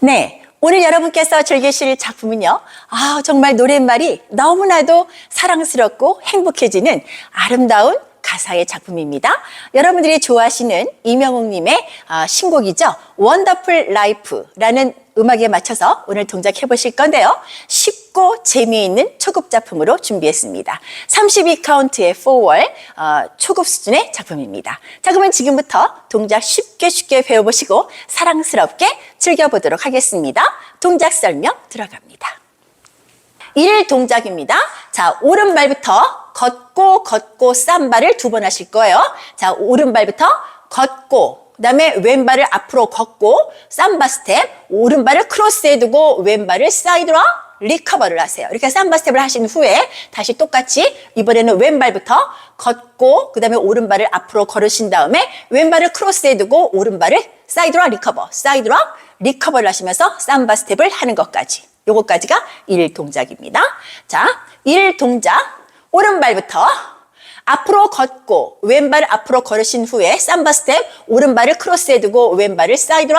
네. 오늘 여러분께서 즐기실 작품은요. 아, 정말 노랫말이 너무나도 사랑스럽고 행복해지는 아름다운 가사의 작품입니다. 여러분들이 좋아하시는 이명웅님의 아, 신곡이죠. 원더풀 라이프라는 음악에 맞춰서 오늘 동작해 보실 건데요. 쉽 고 재미있는 초급 작품으로 준비했습니다. 32카운트의 4월 어, 초급 수준의 작품입니다. 자, 그러면 지금부터 동작 쉽게 쉽게 배워보시고 사랑스럽게 즐겨보도록 하겠습니다. 동작 설명 들어갑니다. 1 동작입니다. 자, 오른발부터 걷고 걷고 쌈바를 두번 하실 거예요. 자, 오른발부터 걷고 그다음에 왼발을 앞으로 걷고 쌈바 스텝, 오른발을 크로스해 두고 왼발을 사이드로 리커버를 하세요. 이렇게 쌈바 스텝을 하신 후에 다시 똑같이 이번에는 왼발부터 걷고 그다음에 오른발을 앞으로 걸으신 다음에 왼발을 크로스해 두고 오른발을 사이드로 리커버, 사이드로 리커버를 하시면서 쌈바 스텝을 하는 것까지. 요거까지가 1 동작입니다. 자, 1 동작. 오른발부터 앞으로 걷고 왼발 앞으로 걸으신 후에 삼바 스텝 오른발을 크로스해 두고 왼발을 사이드로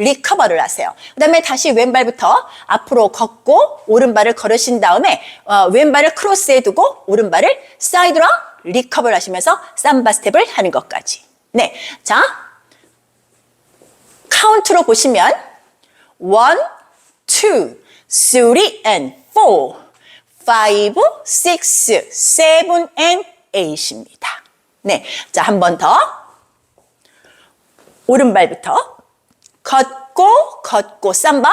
리커버를 하세요. 그 다음에 다시 왼발부터 앞으로 걷고 오른발을 걸으신 다음에 어, 왼발을 크로스해 두고 오른발을 사이드로 리커버를 하시면서 삼바 스텝을 하는 것까지. 네. 자, 카운트로 보시면 one, two, three and four, five, six, seven and eight입니다. 네. 자, 한 번 더. 오른발부터 걷고 걷고 삼바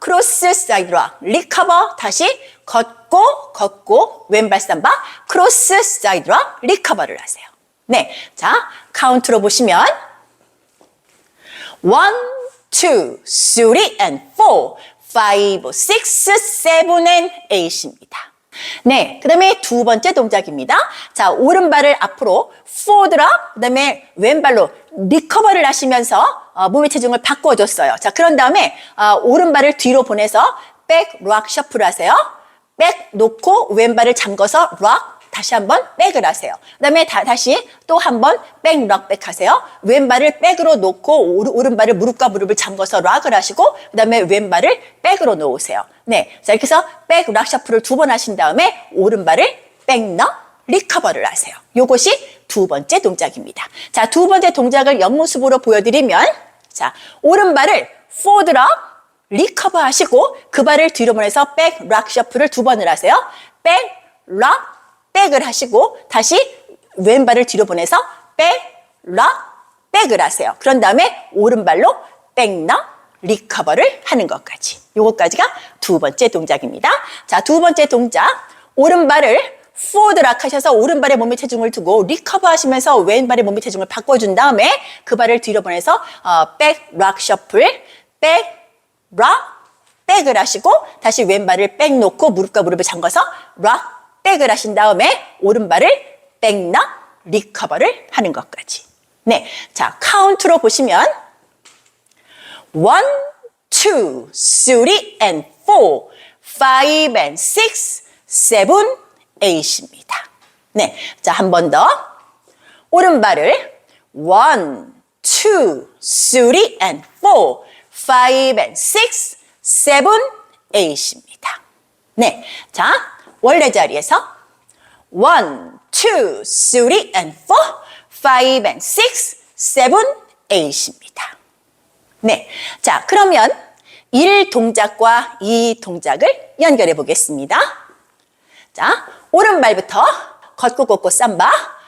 크로스 사이드로 리커버 다시 걷고 걷고 왼발 삼바 크로스 사이드로 리커버를 하세요. 네. 자, 카운트로 보시면 one, two, three and four, five, six, seven and eight입니다. 네, 그 다음에 두 번째 동작입니다. 자, 오른발을 앞으로 forward라, 그 다음에 왼발로 리커버를 하시면서 어, 몸의 체중을 바꿔줬어요. 자, 그런 다음에 어, 오른발을 뒤로 보내서 백, 락, 셔플 하세요. 백 놓고 왼발을 잠궈서 락, 다시 한번 백을 하세요. 그 다음에 다, 다시 또 한번 백, 락, 백 하세요. 왼발을 백으로 놓고 오른, 오른 발을 무릎과 무릎을 잠궈서 락을 하시고 그 다음에 왼발을 백으로 놓으세요. 네. 자, 이렇게 해서 백, 락, 셔플을 두번 하신 다음에 오른발을 백, 너, 리커버를 하세요. 요것이 두 번째 동작입니다. 자, 두 번째 동작을 옆모습으로 보여드리면 자, 오른발을 포드락, 리커버 하시고 그 발을 뒤로 보내서 백, 락, 셔플을 두 번을 하세요. 백, 락, 백을 하시고 다시 왼발을 뒤로 보내서 백, 락, 백을 하세요. 그런 다음에 오른발로 백나 리커버를 하는 것까지. 요거까지가 두 번째 동작입니다. 자, 두 번째 동작. 오른발을 포드락 하셔서 오른발에 몸의 체중을 두고 리커버 하시면서 왼발에 몸의 체중을 바꿔준 다음에 그 발을 뒤로 보내서 어, 백, 락, 셔플, 백, 락, 백을 하시고 다시 왼발을 백 놓고 무릎과 무릎을 잠궈서 락, 백을 하신 다음에 오른발을 백나 리커버를 하는 것까지. 네. 자, 카운트로 보시면 one, two, three and four, five and six, seven, eight입니다. 네. 자, 한 번 더. 오른발을 one, two, three and four, five and six, seven, eight입니다. 네. 자, 원래 자리에서 one, two, three and four, five and six, seven, eight입니다. 네. 자, 그러면 1 동작과 2 동작을 연결해 보겠습니다. 자, 오른발부터 걷고 걷고 삼바.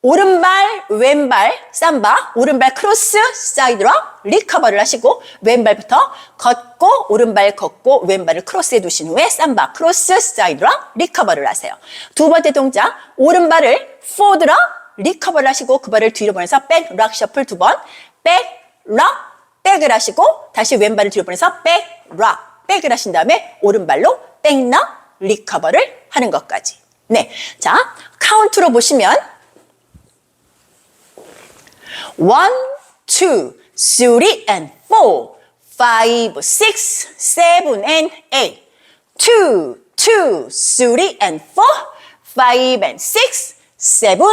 오른발, 왼발, 삼바, 오른발 크로스, 사이드로 리커버를 하시고 왼발부터 걷고 오른발 걷고 왼발을 크로스해 두신 후에 삼바, 크로스, 사이드로 리커버를 하세요. 두 번째 동작, 오른발을 포드로 리커버를 하시고 그 발을 뒤로 보내서 백, 락, 셔플 두 번, 백, 락, 백을 하시고 다시 왼발을 뒤로 보내서 백, 락, 백을 하신 다음에 오른발로 백너 리커버를 하는 것까지. 네. 자, 카운트로 보시면 one, two, three and four, five, six, seven and eight. two, two, three and four, five and six, seven,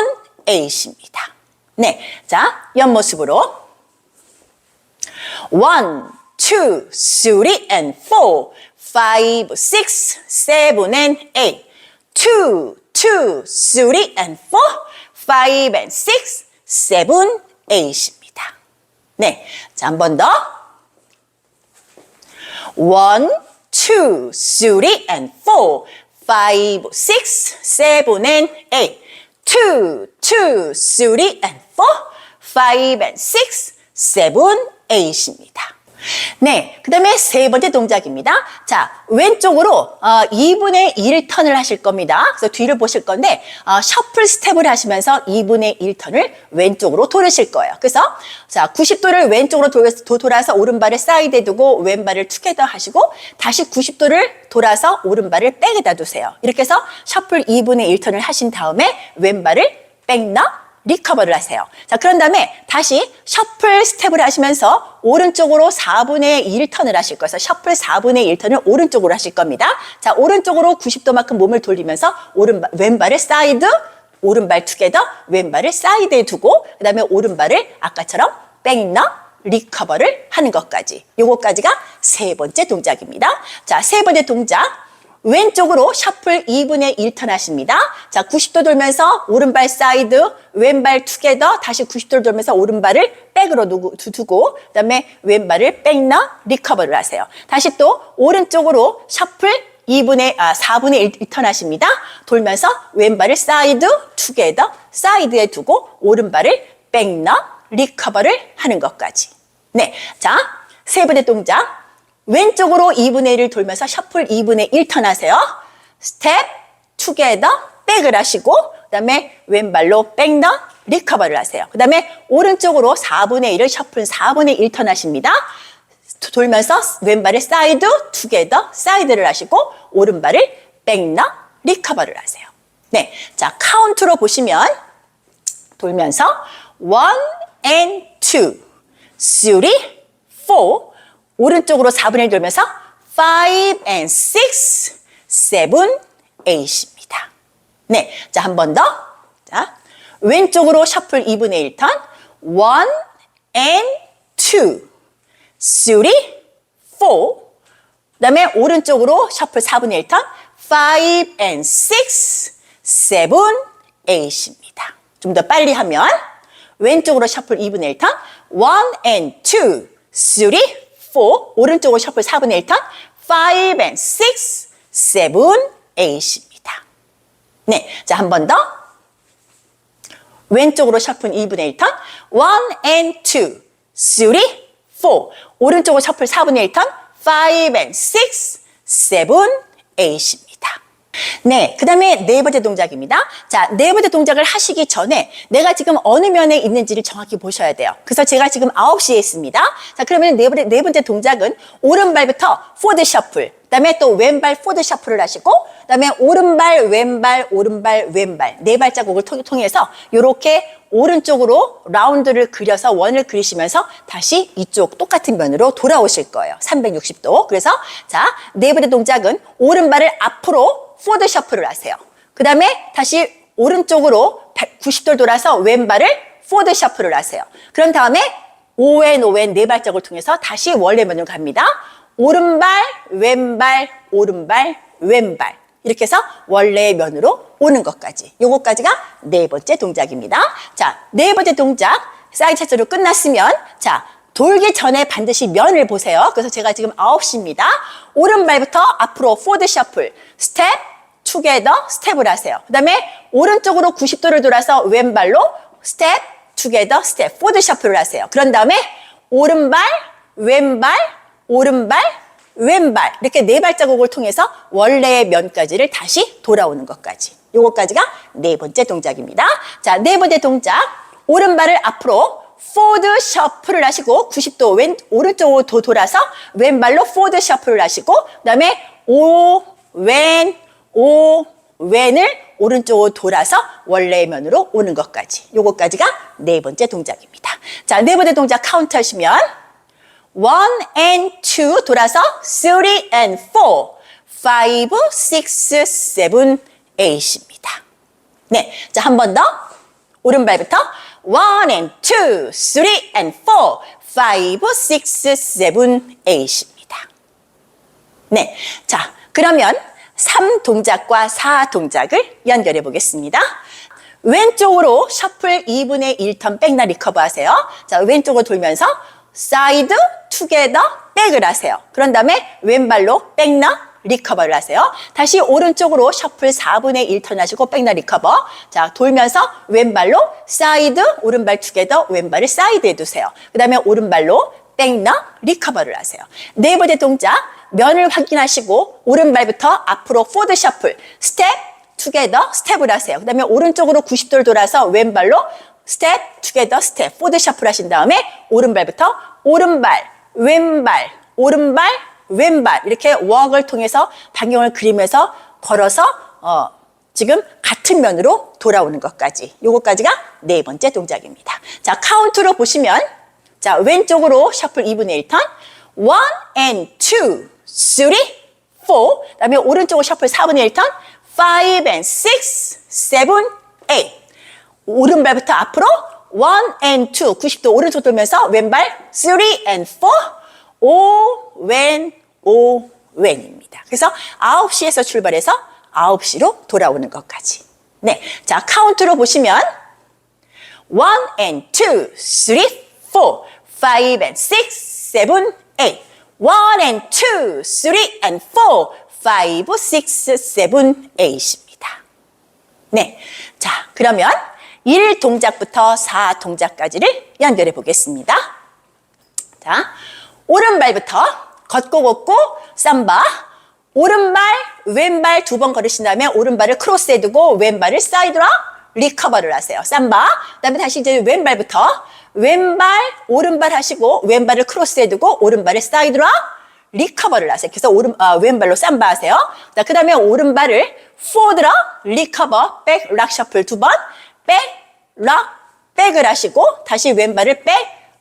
eight입니다. 네. 자, 옆모습으로 one, two, three, and four. Five, six, seven, and eight. Two, two, three, and four. Five, and six, seven, eight입니다. 네. 자, 한 번 더. One, two, three, and four. Five, six, seven, and eight. Two, two, three, and four. Five, and six, seven, eight입니다. 네, 그 다음에 세 번째 동작입니다. 자, 왼쪽으로 어, 2분의 1 턴을 하실 겁니다. 그래서 뒤를 보실 건데 어, 셔플 스텝을 하시면서 2분의 1 턴을 왼쪽으로 돌으실 거예요. 그래서 자, 90도를 왼쪽으로 돌- 도- 돌아서 오른발을 사이드에 두고 왼발을 투게더 하시고 다시 90도를 돌아서 오른발을 백에다 두세요. 이렇게 해서 셔플 2분의 1 턴을 하신 다음에 왼발을 백너 리커버를 하세요. 자, 그런 다음에 다시 셔플 스텝을 하시면서 오른쪽으로 4분의 1 턴을 하실 거예요. 셔플 4분의 1 턴을 오른쪽으로 하실 겁니다. 자, 오른쪽으로 90도만큼 몸을 돌리면서 오른발, 왼발을 사이드, 오른발 투게더, 왼발을 사이드에 두고 그다음에 오른발을 아까처럼 백너 리커버를 하는 것까지. 요거까지가 세 번째 동작입니다. 자, 세 번째 동작. 왼쪽으로 셔플 2분의 1턴 하십니다. 자, 90도 돌면서 오른발 사이드, 왼발 투게더, 다시 90도를 돌면서 오른발을 백으로 두고, 두- 두고 그다음에 왼발을 백너 리커버를 하세요. 다시 또 오른쪽으로 셔플 2분의 아 4분의 1턴 하십니다. 돌면서 왼발을 사이드, 투게더, 사이드에 두고 오른발을 백너 리커버를 하는 것까지. 네. 자, 세 번째 동작. 왼쪽으로 2분의 1을 돌면서 셔플 2분의 1 턴 하세요. 스텝, 투게더, 백을 하시고 그 다음에 왼발로 백너 리커버를 하세요. 그 다음에 오른쪽으로 4분의 1을 셔플 4분의 1 턴 하십니다. 돌면서 왼발을 사이드, 투게더, 사이드를 하시고 오른발을 백너 리커버를 하세요. 네. 자, 카운트로 보시면 돌면서 one and two, 오른쪽으로 4분의 1 돌면서 five and six, seven, eight입니다. 네, 자, 한 번 더. 자, 왼쪽으로 셔플 2분의 1 턴, one and two, three, four, 그 다음에 오른쪽으로 셔플 4분의 1 턴, five and six, seven, eight입니다. 좀 더 빨리 하면 왼쪽으로 셔플 2분의 1 턴, one and two, three, four, 오른쪽으로 셔플 4분의 1 턴, five and six, seven, eight입니다. 네, 자, 한 번 더. 왼쪽으로 셔플 2분의 1 턴, one and two, three, four, 오른쪽으로 셔플 4분의 1 턴, five and six, seven, eight입니다. 네, 그 다음에 네 번째 동작입니다. 자, 네 번째 동작을 하시기 전에 내가 지금 어느 면에 있는지를 정확히 보셔야 돼요. 그래서 제가 지금 9시에 있습니다. 자, 그러면 네 번째, 네 번째 동작은 오른발부터 포드 셔플, 그 다음에 또 왼발 포드 셔플을 하시고, 그 다음에 오른발, 왼발, 오른발, 왼발, 네 발자국을 통- 통해서 이렇게 오른쪽으로 라운드를 그려서 원을 그리시면서 다시 이쪽 똑같은 면으로 돌아오실 거예요. 360도. 그래서 자, 네 번째 동작은 오른발을 앞으로 포드 셔플을 하세요. 그 다음에 다시 오른쪽으로 90도를 돌아서 왼발을 포드 셔플을 하세요. 그런 다음에 오왼 오왼 네 발짝을 통해서 다시 원래 면으로 갑니다. 오른발, 왼발, 오른발, 왼발. 이렇게 해서 원래의 면으로 오는 것까지. 요거까지가 네 번째 동작입니다. 자, 네 번째 동작. 사이드 차트로 끝났으면, 자, 돌기 전에 반드시 면을 보세요. 그래서 제가 지금 9시입니다. 오른발부터 앞으로 포드 셔플, 스텝, 투게더, 스텝을 하세요. 그 다음에 오른쪽으로 90도를 돌아서 왼발로 스텝, 투게더, 스텝, 포드 셔플을 하세요. 그런 다음에 오른발, 왼발, 오른발, 왼발 이렇게 네 발자국을 통해서 원래의 면까지를 다시 돌아오는 것까지. 요거까지가 네 번째 동작입니다. 자, 네 번째 동작. 오른발을 앞으로 포드 셔플을 하시고 90도 왼 오른쪽으로 도- 돌아서 왼발로 포드 셔플을 하시고 그다음에 오, 왼, 오, 왼을 오른쪽으로 돌아서 원래의 면으로 오는 것까지. 요거까지가 네 번째 동작입니다. 자, 네 번째 동작 카운트 하시면 one and two 돌아서 three and four, five, six, seven, eight입니다. 네, 자 한 번 더 오른발부터 one and two, three and four, 5, 6, 7, 8입니다. 네. 자, 그러면 3 동작과 4 동작을 연결해 보겠습니다. 왼쪽으로 셔플 2분의 1턴 백나 리커버 하세요. 자, 왼쪽으로 돌면서 사이드, 투게더, 백을 하세요. 그런 다음에 왼발로 백나 리커버를 하세요. 다시 오른쪽으로 셔플 4분의 1 턴 하시고 백나 리커버. 자, 돌면서 왼발로 사이드, 오른발 투게더, 왼발을 사이드에 두세요. 그 다음에 오른발로 백나 리커버를 하세요. 네 번째 동작, 면을 확인하시고 오른발부터 앞으로 포드 셔플, 스텝, 투게더, 스텝을 하세요. 그 다음에 오른쪽으로 90도를 돌아서 왼발로 스텝, 투게더, 스텝, 포드 셔플 하신 다음에 오른발부터 오른발, 왼발, 오른발, 왼발 이렇게 웍을 통해서 반경을 그리면서 걸어서 어, 지금 같은 면으로 돌아오는 것까지. 요거까지가 네 번째 동작입니다. 자 카운트로 보시면 자 왼쪽으로 셔플 2분의 1턴. 1 and 2, 3, 4 그다음에 오른쪽으로 셔플 4분의 1턴. 5 and 6, 7, 8 오른발부터 앞으로 1 and 2, 90도 오른쪽 돌면서 왼발 3 and 4, 오, 왼, 오, 왼입니다. 그래서 9시에서 출발해서 9시로 돌아오는 것까지. 네. 자, 카운트로 보시면 1 and 2, 3, 4, 5 and 6, 7, 8. 1 and 2, 3 and 4, 5, 6, 7, 8입니다. 네. 자, 그러면 1 동작부터 4 동작까지를 연결해 보겠습니다. 자, 오른발부터 걷고 걷고 삼바. 오른발, 왼발 두 번 걸으신 다음에 오른발을 크로스해 두고 왼발을 사이드로 리커버를 하세요. 삼바. 그다음에 다시 이제 왼발부터 왼발, 오른발 하시고 왼발을 크로스해 두고 오른발을 사이드로 리커버를 하세요. 그래서 오른 아, 왼발로 삼바 하세요. 자, 그다음에 오른발을 포드로 리커버, 백, 락 셔플 두 번, 백, 락, 백을 하시고 다시 왼발을 백,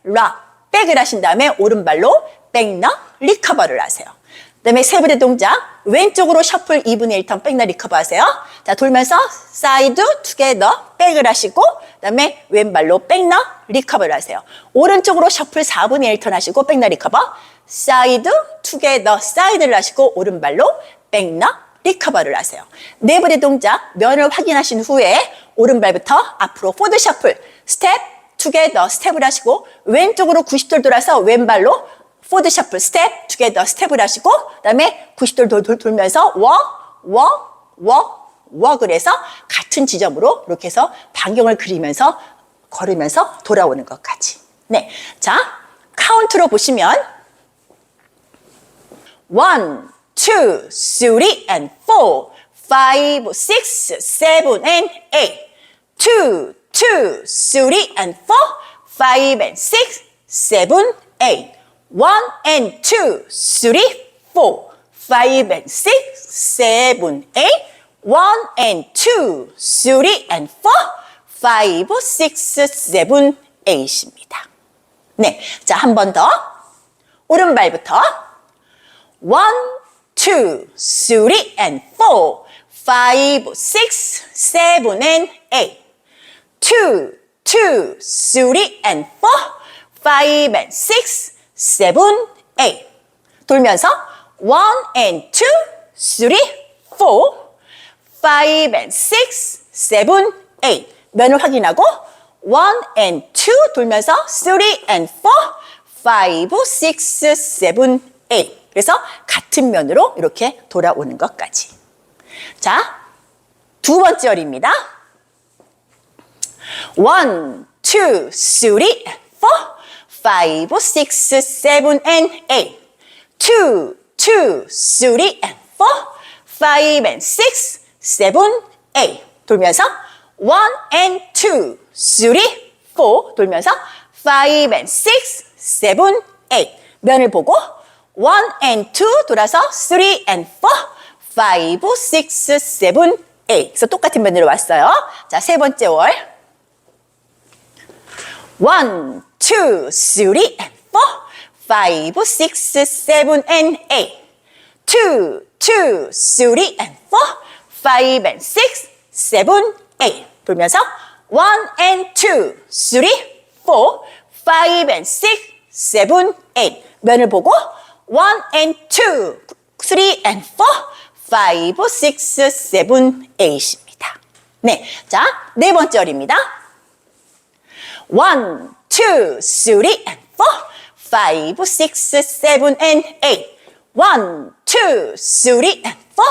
락, 백을 하신 다음에 오른발로 백너 리커버를 하세요. 그다음에 세 번째 동작 왼쪽으로 셔플 2분의 1턴 백너 리커버 하세요. 자 돌면서 사이드 투게더 백을 하시고 그다음에 왼발로 백너 리커버를 하세요. 오른쪽으로 셔플 4분의 1턴 하시고 백너 리커버 사이드 투게더 사이드를 하시고 오른발로 백너 리커버를 하세요. 네 번째 동작 면을 확인하신 후에 오른발부터 앞으로 포드 셔플 스텝 투게더 스텝을 하시고 왼쪽으로 90도를 돌아서 왼발로 포드 셔플 스텝 투게더 스텝을 하시고 그다음에 90도를 돌, 돌, 돌면서 워워워 웍을 해서 같은 지점으로 이렇게 해서 반경을 그리면서 걸으면서 돌아오는 것까지. 네. 자, 카운트로 보시면 one, two, three, and four, and eight. Two, two, three, and four, five, and six, seven, eight. One and two, three, four, five, and six, seven, eight. One and two, three, and four, five, six, seven, eight입니다. 네, 자, 한 번 더. 오른발부터. One, two, three, and four, five, six, seven, and eight. Two, two, three, and four, five, and six, seven, eight. 돌면서 one and two, three, four, five, and six, seven, eight. 면을 확인하고 one and two 돌면서 three and four, five, six, seven, eight. 그래서 같은 면으로 이렇게 돌아오는 것까지. 자, 두 번째 열입니다. One, two, three, four, five, six, seven, and eight. Two, two, three, and four, five, and six, seven, eight. 돌면서 one and two, three, four. 돌면서 five and six, seven, eight. 면을 보고 one and two 돌아서 three and four, five, six, seven, eight. 그래서 똑같은 면으로 왔어요. 자, 세 번째 월. One, two, three, and four, five, six, seven, and eight. Two, two, three, and four, five, and six, seven, eight. 돌면서 one and two, three, four, five, and six, seven, eight. 면을 보고 one and two, three and four, five, six, seven, eight입니다. 네, 자, 네 번째 어입니다 one, two, three, and four, five, six, seven, and eight. One, two, three, and four,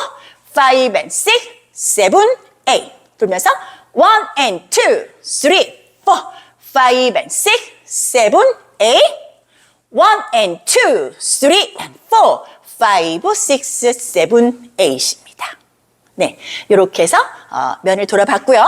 five, and six, seven, eight. 돌면서 one and two, three, four, five, and six, seven, eight. One and two, three, and four, five, six, seven, eight입니다. 네, 이렇게 해서 어, 면을 돌아봤고요.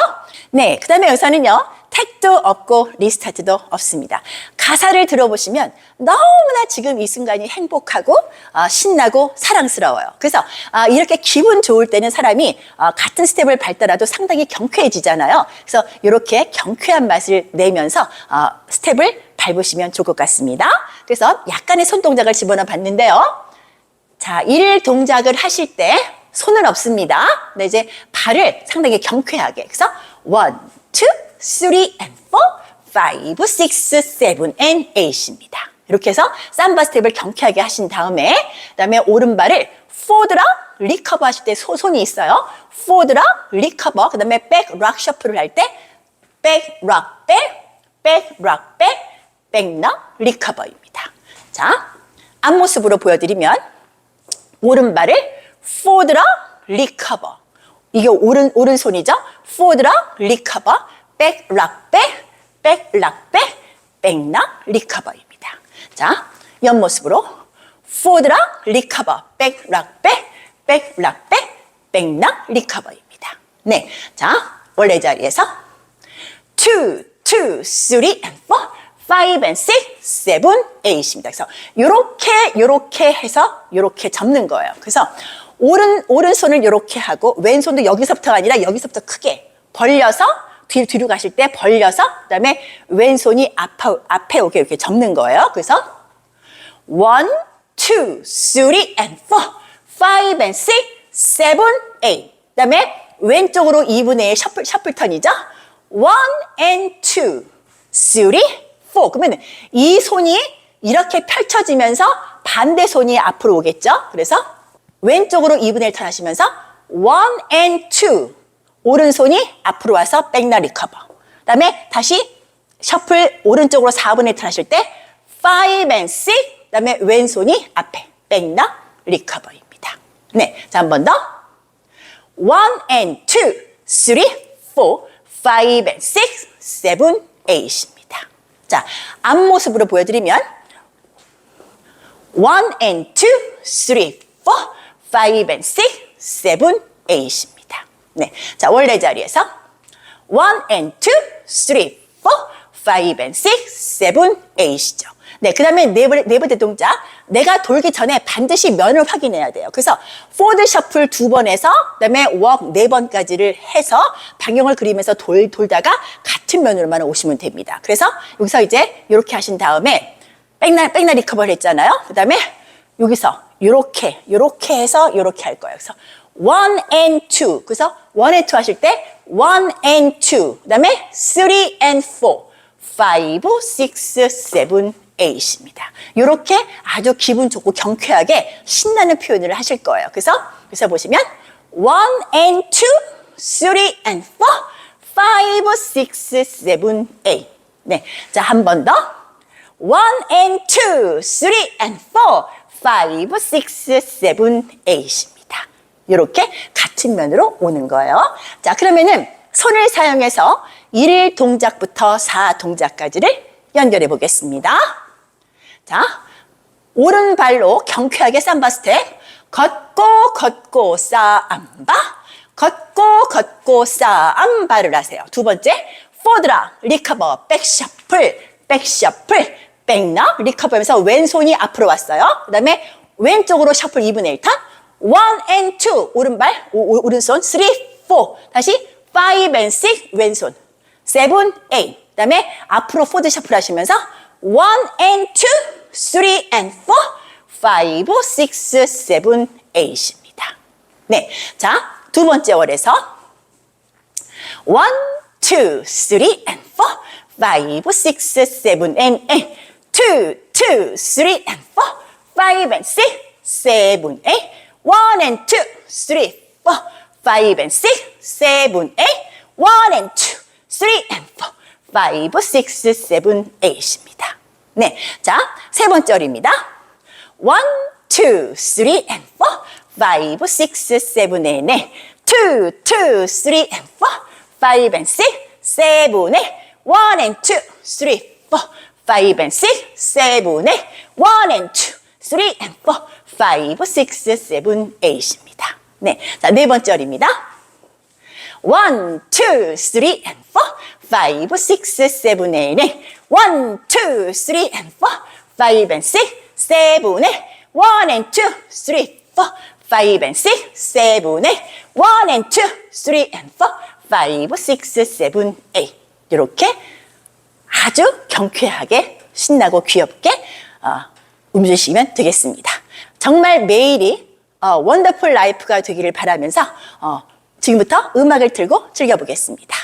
네, 그 다음에 여기서는요. 택도 없고 리스타트도 없습니다. 가사를 들어보시면 너무나 지금 이 순간이 행복하고 어, 신나고 사랑스러워요. 그래서 어, 이렇게 기분 좋을 때는 사람이 어, 같은 스텝을 밟더라도 상당히 경쾌해지잖아요. 그래서 이렇게 경쾌한 맛을 내면서 스텝을 밟으시면 좋을 것 같습니다. 그래서 약간의 손 동작을 집어넣어 봤는데요. 자, 일 동작을 하실 때 손은 없습니다. 근데 이제 발을 상당히 경쾌하게. 그래서 원, 투, 3 and 4, 5, 6, 7 and 8입니다. 이렇게 해서 삼바 스텝을 경쾌하게 하신 다음에 그다음에 오른발을 포드랑 리커버 하실 때 소, 손이 있어요. 포드랑 리커버 그다음에 백 락 셔플을 할 때 백 락 백, 백 락 백, 백락 리커버입니다. 자, 앞모습으로 보여드리면 오른발을 포드랑 리커버 이게 오른, 오른손이죠? 포드랑 리커버 백 락 백, 백 락 백, 백락 리커버입니다. 자, 옆모습으로 포드라 리커버. 백 락 백, 백 락 백, 백락 리커버입니다. 네. 자, 원래 자리에서 two, two, three, and four, five, and six, seven, eight입니다. 그래서 요렇게 요렇게 해서 요렇게 접는 거예요. 그래서 오른 오른손을 요렇게 하고 왼손도 여기서부터가 아니라 여기서부터 크게 벌려서 뒤 뒤로 가실 때 벌려서 그다음에 왼손이 앞에 앞에 오게 이렇게 접는 거예요. 그래서 one, two, three, and four, five, and six, seven, eight. 그다음에 왼쪽으로 2분의 1 셔플 셔플 턴이죠. one and two, three, four. 그러면 이 손이 이렇게 펼쳐지면서 반대 손이 앞으로 오겠죠. 그래서 왼쪽으로 2분의 1 턴 하시면서 one and two. 오른손이 앞으로 와서 백나 리커버. 그 다음에 다시 셔플 오른쪽으로 4분의 1턴 하실 때 five and six. 그다음에 왼손이 앞에 백나 리커버입니다. 네, 자 한 번 더. one and two, three, four, five and six, seven, eight입니다. 자, 앞모습으로 보여드리면 one and two, three, four, five and six, seven, eight입니다. 네, 자 원래 자리에서 one and two, three, four, five and six, seven, eight이죠. 네, 그 다음에 네번, 네 번째 동작. 내가 돌기 전에 반드시 면을 확인해야 돼요. 그래서 포드 셔플 두번 해서, 그 다음에 웍 네 번까지를 해서 방향을 그리면서 돌, 돌다가 같은 면으로만 오시면 됩니다. 그래서 여기서 이제 이렇게 하신 다음에 백날, 백날 리커버를 했잖아요. 그 다음에 여기서 요렇게, 요렇게 해서 요렇게 할 거예요. 그래서 one and two. 그래서 one and two 하실 때 one and two. 그 다음에 three and four. five, six, seven, eight입니다. 이렇게 아주 기분 좋고 경쾌하게 신나는 표현을 하실 거예요. 그래서 그래서 보시면 one and two, three and four, five, six, seven, eight. 네, 자 한 번 더. one and two, three and four, five, six, seven, eight입니다. 이렇게 같은 면으로 오는 거예요. 자, 그러면은 손을 사용해서 1 동작부터 4 동작까지를 연결해 보겠습니다. 자, 오른발로 경쾌하게 삼바 스텝. 걷고 걷고 싸암바. 걷고 걷고 싸암바를 하세요. 두 번째, 포드라 리커버 백셔플 백셔플 백락 리커버하면서 왼손이 앞으로 왔어요. 그 다음에 왼쪽으로 셔플 2분의 1턴. One and two 오른발 오, 오, 른손 three four 다시 five and six 왼손 seven eight 그다음에 앞으로 포드 셔플 하시면서 one and two three and four five six seven eight입니다. 네, 자 두 번째 월에서 one two three and four five six seven and eight two two, three, and four, five, and six, seven, eight. One and two, three, four, five, and six, seven, eight. One and two, three, and four, five, six, seven, eight입니다. 네, 자, 세 번째 절입니다. One, two, three, and four, five, six, seven, eight, 네. Two, two, three, and four, five, and six, seven, eight. One and two, three, four, five, and six, seven, eight. One and two, three, and four, five, six, seven, eight입니다. 네, 자, 네 번째 절입니다. One, two, three, and four, five, six, seven, eight, eight. One, two, three, and four, five, and six, seven, eight. One and two, three, four, five, and six, seven, eight. One and two, three, and four, five, six, seven, eight. 이렇게 아주 경쾌하게 신나고 귀엽게 어, 움주시면 되겠습니다. 정말 매일이 어, 원더풀 라이프가 되기를 바라면서 어, 지금부터 음악을 틀고 즐겨보겠습니다.